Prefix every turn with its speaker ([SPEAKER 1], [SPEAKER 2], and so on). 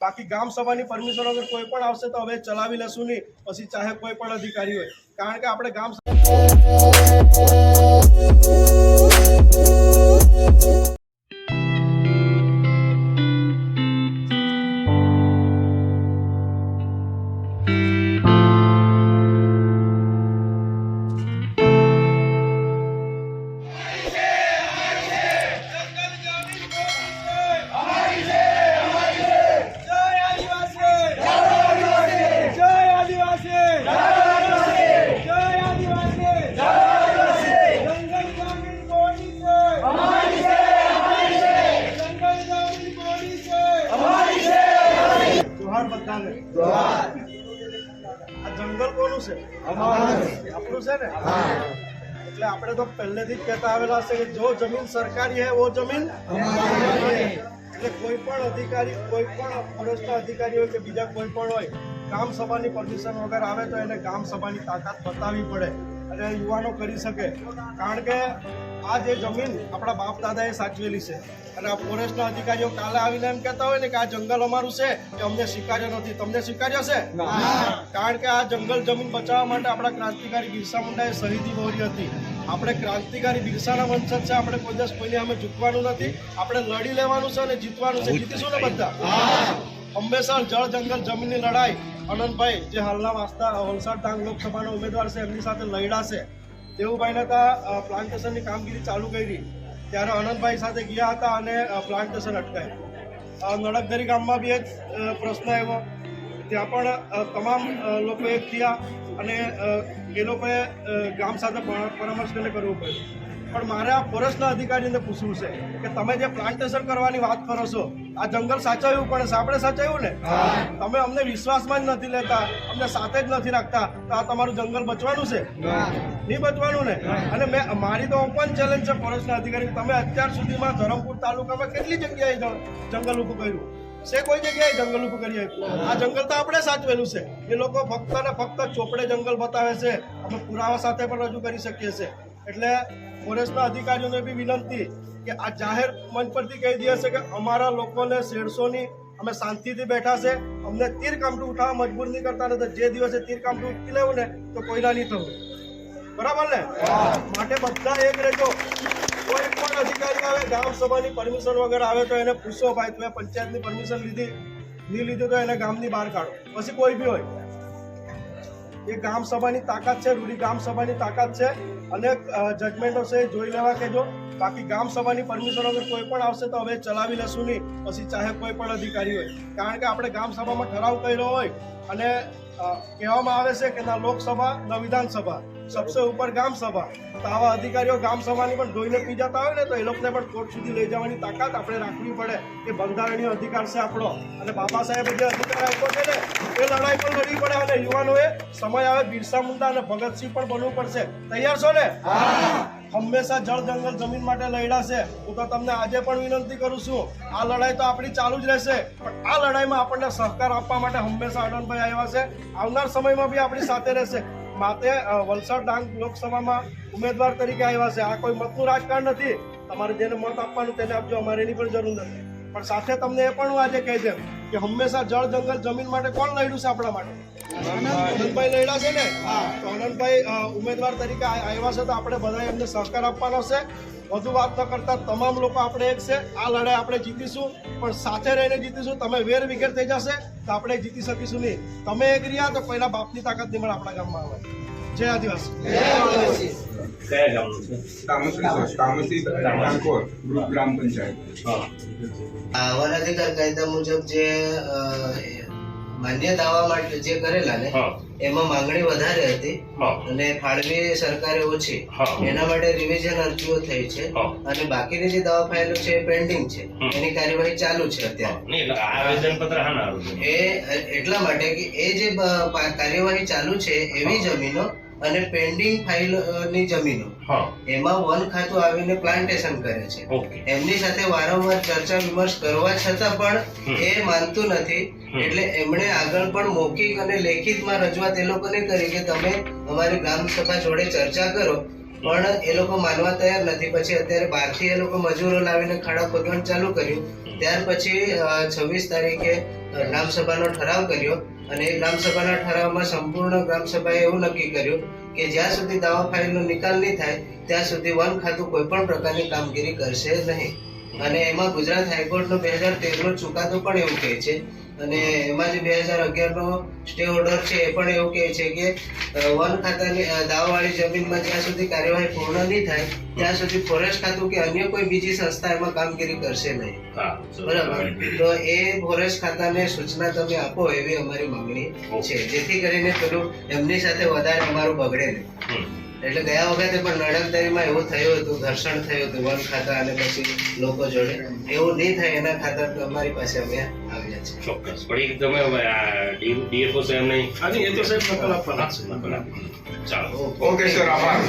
[SPEAKER 1] બાકી ગામ સભાની પરમિશન વગર કોઈ પણ આવશે તો હવે ચલાવી લેશું નહીં. પછી ચાહે કોઈ પણ અધિકારી હોય. કારણ કે આપણે ગામ જોહાર આ જંગલ કોનું છે? આપણું છે ને? એટલે આપણે તો પહેલેથી જ કહેતા આવેલા છે કે જો જમીન સરકારી હે વો જમીન એટલે કોઈ પણ અધિકારી કોઈ પણ ફોરેસ્ટના અધિકારી હોય કે બીજા કોઈ પણ હોય ગામ સભાની પરમિશન વગર આવે તો એને ગામ સભાની તાકાત બતાવવી પડે. અને યુવાનો કરી શકે. કારણ કે આ જે જમીન આપણા બાપ દાદાએ સાચવેલી છે અને આ ફોરેસ્ટના અધિકારીઓ કાલે આવીને એમ કહેતા હોય ને કે આ જંગલ અમારું છે કે અમને સ્વીકાર્યો નથી. તમને સ્વીકાર્યો છે? કારણ કે આ જંગલ જમીન બચાવવા માટે આપણા ક્રાંતિકારી બિરસા મુંડાએ શહીદી વહોરી હતી. આપણે ક્રાંતિકારી બિરસાના વંશજ છે આપણે કોઈ દિવસ કોઈને અમે ઝૂકવાનું નથી. આપણે લડી લેવાનું છે અને જીતવાનું છે. જીતીશું ને બધા? હંમેશા જળ જંગલ જમીનની લડાઈ. અનંતભાઈ, જે હાલના વાસ્તા વલસાડ ડાંગ લોકસભાના ઉમેદવાર છે, એમની સાથે લડ્યા છે. દેવુભાઈને ત્યાં પ્લાન્ટેશનની કામગીરી ચાલુ કરી. ત્યારે અનંતભાઈ સાથે ગયા હતા અને પ્લાન્ટેશન અટકાયું. નડકધરી ગામમાં બી એક પ્રશ્ન આવ્યો. ત્યાં પણ તમામ લોકો એક થયા અને એ લોકોએ ગામ સાથે પરામર્શ કરીને કરવું પડ્યું. પણ મારે આ ફોરેસ્ટના અધિકારીને પૂછવું છે કે તમે જે પ્લાન્ટેશન કરવાની વાત કરો છો, આ જંગલ સાચવ્યું પણ આપણે સાચવ્યું ને? તમે અમને વિશ્વાસમાં જ નથી લેતા, અમને સાથે જ નથી રાખતા. તો આ તમારું જંગલ બચવાનું છે? નહીં બચવાનું ને? અને મેં, મારી તો ઓપન ચેલેન્જ છે ફોરેસ્ટના અધિકારી તમે અત્યાર સુધીમાં ધરમપુર તાલુકામાં કેટલી જગ્યાએ જંગલ ઊભું કર્યું? છે કોઈ જગ્યાએ જંગલ ઉભું કરી આપ્યું આ જંગલ તો આપણે સાચવેલું છે. એ લોકો ફક્ત ને ફક્ત ચોપડે જંગલ બતાવે છે. અમે પુરાવા સાથે પણ રજૂ કરી શકીએ છીએ. એટલે ફોરેસ્ટના અધિકારીઓને બી વિનંતી કે આ જાહેર મંચ પરથી કહી દે છે કે અમારા લોકોને શેરસોની અમે શાંતિથી બેઠા છે. અમને તીર કામટું ઉઠાવવા મજબૂર નહીં કરતા નથી જે દિવસે તીર કામટું ઉઠી લેવું ને, તો કોઈના નહીં થવું. બરાબર ને? માટે બધા એક રહેજો. કોઈ પણ અધિકારી આવે ગામ સભાની પરમિશન વગર આવે તો એને પૂછો, ભાઈ તમે પંચાયતની પરમિશન લીધી? નહીં લીધી તો એને ગામની બહાર કાઢો. પછી કોઈ બી હોય એ ગામ સભાની તાકાત છે રૂડી ગામ સભાની તાકાત છે અનેક જજમેન્ટો છે જોઈ લેવા કહેજો. બાકી ગામ સભાની પરમિશન વગર કોઈ પણ આવશે તો હવે ચલાવી લેશું નહીં. પછી ચાહે કોઈ પણ અધિકારી હોય. કારણ કે આપણે ગામ સભામાં ઠરાવ કર્યો હોય અને કહેવામાં આવે છે કે ના લોકસભા ન વિધાનસભા, સબસે ઉપર ગામ સભા તો આવા અધિકારીઓ ગામ સભાની પણ ધોઈને પી જતા હોય ને તો એ લોકોને પણ કોર્ટ સુધી લઈ જવાની તાકાત આપણે રાખવી પડે કે બંધારણીય અધિકાર છે આપણો. અને બાબા સાહેબે જે અધિકાર આપ્યો છે ને, એ લડાઈ પણ લડવી પડે અને યુવાનોએ સમય આવે બિરસા મુંડા અને ભગતસિંહ પણ બનવું પડશે. તૈયાર છો ને? હંમેશા જળ જંગલ જમીન માટે લડ્યા છે. હું તો તમને આજે પણ વિનંતી કરું છું, આ લડાઈ તો આપણી ચાલુ જ રહેશે. પણ આ લડાઈમાં આપણને સહકાર આપવા માટે હંમેશા આનંદભાઈ આવ્યા છે. આવનાર સમયમાં બી આપણી સાથે રહેશે. માટે વલસાડ ડાંગ લોકસભામાં ઉમેદવાર તરીકે આવ્યા છે. આ કોઈ મતનું રાજકારણ નથી. તમારે જેને મત આપવાનું તેને આપજો, અમારે એની પણ જરૂર નથી. પણ સાથે તમને એ પણ હું આજે કહી દઉં કે હંમેશા જળ જંગલ જમીન માટે કોણ લડ્યું છે આપણા માટે? આનંદભાઈ લડ્યા છે ને? હા, તો આનંદભાઈ ઉમેદવાર તરીકે આવ્યા છે તો આપણે બધા એમને સહકાર આપવાનો છે. વધુ વાત ન કરતા તમામ લોકો આપણે એક છે. આ લડાઈ આપણે જીતીશું, પણ સાથે રહીને જીતીશું. તમે વેર વિખેર થઈ જશે, તો આપણે જીતી શકીશું નહીં. તમે એક રહ્યા તો પહેલા બાપની તાકાત નહીં મળે આપણા ગામમાં આવે. જય આદિવાસી.
[SPEAKER 2] કયા ગામનું છે
[SPEAKER 3] તામસી તામસી ડાકોર ગ્રુપ ગ્રામ પંચાયત.
[SPEAKER 2] હા.
[SPEAKER 4] વન અધિકાર કાયદા મુજબ જે માન્ય દાવા માટે જે કરેલા ને એમાં માંગણી વધારે હતી અને ફાળવી સરકારે ઓછી. એના માટે રિવિઝન અરજીઓ થઈ છે. અને બાકીની જે દાવા ફાઇલો છે એ પેન્ડિંગ છે. એની કાર્યવાહી ચાલુ છે અત્યારે. એ એટલા માટે કે એ જે કાર્યવાહી ચાલુ છે એવી જમીનો અને પેન્ડિંગ ફાઇલોની જમીનો. એમાં વન ખાતું આવીને પ્લાન્ટેશન કરે છે. એમની સાથે વારંવાર ચર્ચા વિમર્શ કરવા છતાં પણ એ માનતું નથી. એટલે એમણે આગળ પણ મૌખિક અને લેખિતમાં રજૂઆત એ લોકોને કરી કે તમે અમારી ગ્રામ સભા જોડે ચર્ચા કરો. પણ એ લોકો માનવા તૈયાર નથી. પછી અત્યારે બહારથી એ લોકો મજૂરો લાવીને ખાડા ખોદવાનું ચાલુ કર્યું. ત્યાર પછી છવ્વીસ તારીખે ગ્રામસભાનો ઠરાવ કર્યો. અને એ ગ્રામસભાના ઠરાવમાં સંપૂર્ણ ગ્રામસભાએ એવું નક્કી કર્યું કે જ્યાં સુધી દાવા ફાઇલનો નિકાલ નહીં થાય, ત્યાં સુધી વન ખાતું કોઈ પણ પ્રકારની કામગીરી કરશે નહીં. અને એમાં ગુજરાત હાઈકોર્ટનો બે હજાર તેરનો ચુકાદો પણ એવું કહે છે. અને એમાં જે બે હજાર અગિયારનો સ્ટે ઓર્ડર છે એ પણ એવું કહે છે કે વન ખાતાની દાવાવાળી જમીનમાં જ્યાં સુધી કાર્યવાહી પૂર્ણ નહીં થાય ત્યાં સુધી ફોરેસ્ટ ખાતું કે અન્ય કોઈ બીજી સંસ્થા એમાં કામગીરી કરશે નહીં. બરાબર? તો એ ફોરેસ્ટ ખાતાને સૂચના તમે આપો એવી અમારી માંગણી છે. જેથી કરીને પેલું એમની સાથે વધારે અમારું બગડે નહીં. એટલે ગયા વખતે પણ નડકદારીમાં એવું થયું હતું ઘર્ષણ થયું હતું વન ખાતા અને પછી લોકો જોડે. એવું નહીં થાય એના ખાતર અમારી પાસે અમે આવ્યા છે
[SPEAKER 2] ચોક્કસ. પણ એક તમે હવે આ ડીએફઓ સાહેબ નહીં
[SPEAKER 1] આની એ તો સાહેબ નકલ આપવાના છે.
[SPEAKER 2] નકલ આપી. ચાલો.
[SPEAKER 3] ઓકે સર આભાર.